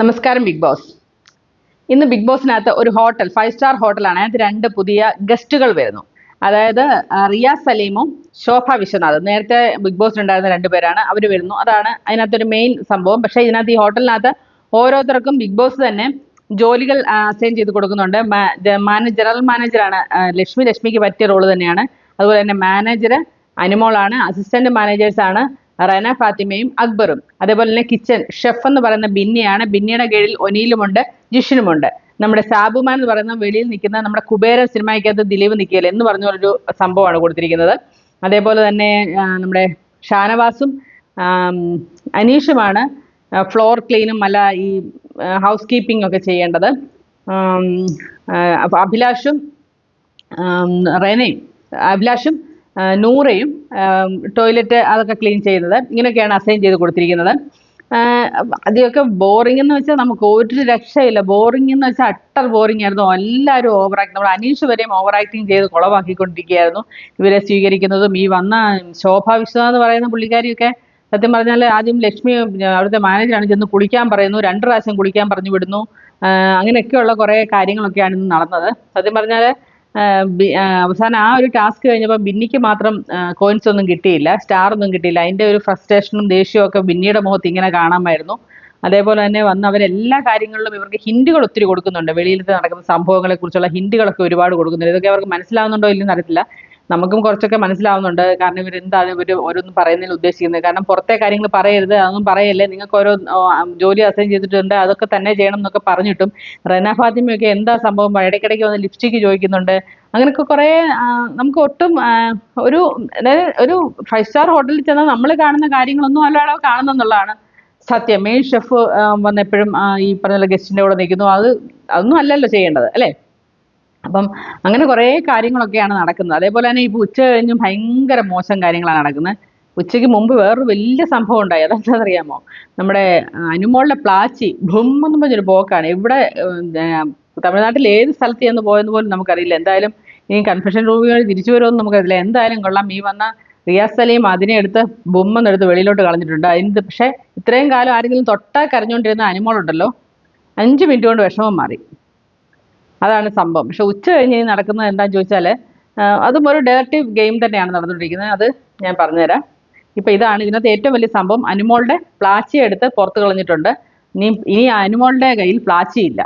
നമസ്കാരം Bigg Boss. ഇന്ന് Bigg ബോസിനകത്ത് ഒരു ഹോട്ടൽ ഫൈവ് സ്റ്റാർ ഹോട്ടലാണ്. അതിനകത്ത് രണ്ട് പുതിയ ഗസ്റ്റുകൾ വരുന്നു. അതായത് റിയ സലീമും ശോഭ വിശ്വനാഥും. നേരത്തെ ബിഗ് ബോസിലുണ്ടായിരുന്ന രണ്ടുപേരാണ് അവർ വരുന്നു. അതാണ് അതിനകത്തൊരു മെയിൻ സംഭവം. പക്ഷേ ഇതിനകത്ത് ഈ ഹോട്ടലിനകത്ത് ഓരോരുത്തർക്കും ബിഗ് ബോസ് തന്നെ ജോലികൾ അസൈൻ ചെയ്ത് കൊടുക്കുന്നുണ്ട്. മാനേജ് ജനറൽ മാനേജറാണ് ലക്ഷ്മി. ലക്ഷ്മിക്ക് പറ്റിയ റോൾ തന്നെയാണ്. അതുപോലെ തന്നെ മാനേജർ അനുമോളാണ് അസിസ്റ്റന്റ് മാനേജേഴ്സാണ് റന ഫാത്തിമയും അക്ബറും. അതേപോലെ തന്നെ കിച്ചൺ ഷെഫ് എന്ന് പറയുന്ന ബിന്നിയാണ്. ബിന്നിയുടെ കീഴിൽ ഒനിയിലുമുണ്ട് ജിഷിനുമുണ്ട്. നമ്മുടെ സാബുമാൻ എന്ന് പറയുന്ന വെളിയിൽ നിൽക്കുന്ന നമ്മുടെ കുബേര സിനിമയ്ക്കകത്ത് ദിലീപ് നിൽക്കിയൽ എന്ന് പറഞ്ഞ ഒരു സംഭവമാണ് കൊടുത്തിരിക്കുന്നത്. അതേപോലെ തന്നെ നമ്മുടെ ഷാനവാസും അനീഷുമാണ് ഫ്ലോർ ക്ലീനും അല്ല ഈ ഹൗസ് കീപ്പിംഗ് ഒക്കെ ചെയ്യേണ്ടത്. അഭിലാഷും റെനയും അഭിലാഷും നൂറയും ടോയ്ലറ്റ് അതൊക്കെ ക്ലീൻ ചെയ്യുന്നത്. ഇങ്ങനെയൊക്കെയാണ് അസൈൻ ചെയ്ത് കൊടുത്തിരിക്കുന്നത്. അതൊക്കെ ബോറിംഗ് എന്ന് വെച്ചാൽ നമുക്ക് ഒരു രക്ഷയില്ല. ബോറിംഗ് എന്ന് വെച്ചാൽ അട്ടർ ബോറിംഗ് ആയിരുന്നു. എല്ലാവരും ഓവർ ആക്ട് നമ്മുടെ അനീഷ് വരെയും ഓവർ ആക്ടിങ് ചെയ്ത് കുളമാക്കിക്കൊണ്ടിരിക്കുകയായിരുന്നു ഇവരെ സ്വീകരിക്കുന്നതും ഈ വന്ന ശോഭ വിശ്വനാഥ് എന്ന് പറയുന്ന പുള്ളിക്കാരിയൊക്കെ സത്യം പറഞ്ഞാൽ ആദ്യം ലക്ഷ്മി അവിടുത്തെ മാനേജറാണ് ചെന്ന് കുളിക്കാൻ പറയുന്നു. രണ്ട് പ്രാവശ്യം കുളിക്കാൻ പറഞ്ഞു വിടുന്നു. അങ്ങനെയൊക്കെയുള്ള കുറേ കാര്യങ്ങളൊക്കെയാണ് ഇന്ന് നടന്നത്. സത്യം പറഞ്ഞാൽ അവസാനം ആ ഒരു ടാസ്ക് കഴിഞ്ഞപ്പോൾ ബിന്നിക്ക് മാത്രം കോയിൻസ് ഒന്നും കിട്ടിയില്ല സ്റ്റാർ ഒന്നും കിട്ടിയില്ല. അതിന്റെ ഒരു ഫ്രസ്ട്രേഷനും ദേഷ്യവും ഒക്കെ ബിന്നിയുടെ മുഖത്ത് ഇങ്ങനെ കാണാമായിരുന്നു. അതേപോലെ തന്നെ വന്ന് അവരെല്ലാ കാര്യങ്ങളിലും ഇവർക്ക് ഹിൻഡുകൾ ഒത്തിരി കൊടുക്കുന്നുണ്ട്. വെളിയിലത്തെ നടക്കുന്ന സംഭവങ്ങളെ കുറിച്ചുള്ള ഹിൻഡുകളൊക്കെ ഒരുപാട് കൊടുക്കുന്നുണ്ട്. ഇതൊക്കെ അവർക്ക് മനസ്സിലാവുന്നുണ്ടോ ഇല്ലെന്ന് അറിയത്തില്ല. നമുക്കും കുറച്ചൊക്കെ മനസ്സിലാവുന്നുണ്ട്. കാരണം ഇവർ എന്താണ് ഇവർ ഓരോന്നും പറയുന്നതിൽ ഉദ്ദേശിക്കുന്നത്. കാരണം പുറത്തെ കാര്യങ്ങൾ പറയരുത് അതൊന്നും പറയല്ലേ? നിങ്ങൾക്ക് ഓരോ ജോലി അസൈൻ ചെയ്തിട്ടുണ്ട് അതൊക്കെ തന്നെ ചെയ്യണം എന്നൊക്കെ പറഞ്ഞിട്ടും റെന ഫാത്തിമയൊക്കെ എന്താ സംഭവം? ഇടയ്ക്കിടയ്ക്ക് വന്ന് ലിപ്സ്റ്റിക്ക് ചോദിക്കുന്നുണ്ട്. അങ്ങനെയൊക്കെ കുറേ നമുക്ക് ഒട്ടും ഒരു അതായത് ഒരു ഫൈവ് സ്റ്റാർ ഹോട്ടലിൽ ചെന്നാൽ നമ്മൾ കാണുന്ന കാര്യങ്ങളൊന്നും അല്ലാതെ കാണുന്നെന്നുള്ളതാണ് സത്യം. മെയിൻ ഷെഫ് വന്നെപ്പോഴും ഈ പറഞ്ഞ ഗസ്റ്റിന്റെ കൂടെ നിൽക്കുന്നു. അത് അതൊന്നും അല്ലല്ലോ ചെയ്യേണ്ടത് അല്ലേ? അപ്പം അങ്ങനെ കുറേ കാര്യങ്ങളൊക്കെയാണ് നടക്കുന്നത്. അതേപോലെ തന്നെ ഇപ്പോൾ ഉച്ച കഴിഞ്ഞ് ഭയങ്കര മോശം കാര്യങ്ങളാണ് നടക്കുന്നത്. ഉച്ചയ്ക്ക് മുമ്പ് വേറൊരു വലിയ സംഭവം ഉണ്ടായി. അതെന്താണെന്നറിയാമോ നമ്മുടെ അനുമോളിലെ പ്ലാച്ചി ഭും എന്ന് പറഞ്ഞൊരു പോക്കാണ്. ഇവിടെ തമിഴ്നാട്ടിൽ ഏത് സ്ഥലത്ത് ചെന്ന് പോയെന്ന് പോലും നമുക്കറിയില്ല. എന്തായാലും ഈ കൺഫെഷൻ റൂമുകൾ തിരിച്ചു വരുമെന്ന് നമുക്കറിയില്ല. എന്തായാലും കൊള്ളാം. ഈ വന്ന റിയാസ് സലീം അതിനെ എടുത്ത് ബുമ്മെന്നെടുത്ത് വെളിയിലോട്ട് കളഞ്ഞിട്ടുണ്ട്. അതിന് പക്ഷേ ഇത്രയും കാലം ആരെങ്കിലും തൊട്ടാ കരഞ്ഞുകൊണ്ടിരുന്ന അനുമോളുണ്ടല്ലോ. അഞ്ച് മിനിറ്റ് കൊണ്ട് വിഷമം മാറി. അതാണ് സംഭവം. പക്ഷെ ഉച്ച കഴിഞ്ഞ് നടക്കുന്നത് എന്താണെന്ന് ചോദിച്ചാൽ അതും ഒരു ഡയറക്റ്റീവ് ഗെയിം തന്നെയാണ് നടന്നുകൊണ്ടിരിക്കുന്നത്. അത് ഞാൻ പറഞ്ഞുതരാം. ഇപ്പം ഇതാണ് ഇതിനകത്ത് ഏറ്റവും വലിയ സംഭവം. അനുമോളുടെ പ്ലാച്ചി എടുത്ത് പുറത്ത് കളഞ്ഞിട്ടുണ്ട്. ഇനി ഇനി അനുമോളുടെ കയ്യിൽ പ്ലാച്ചി ഇല്ല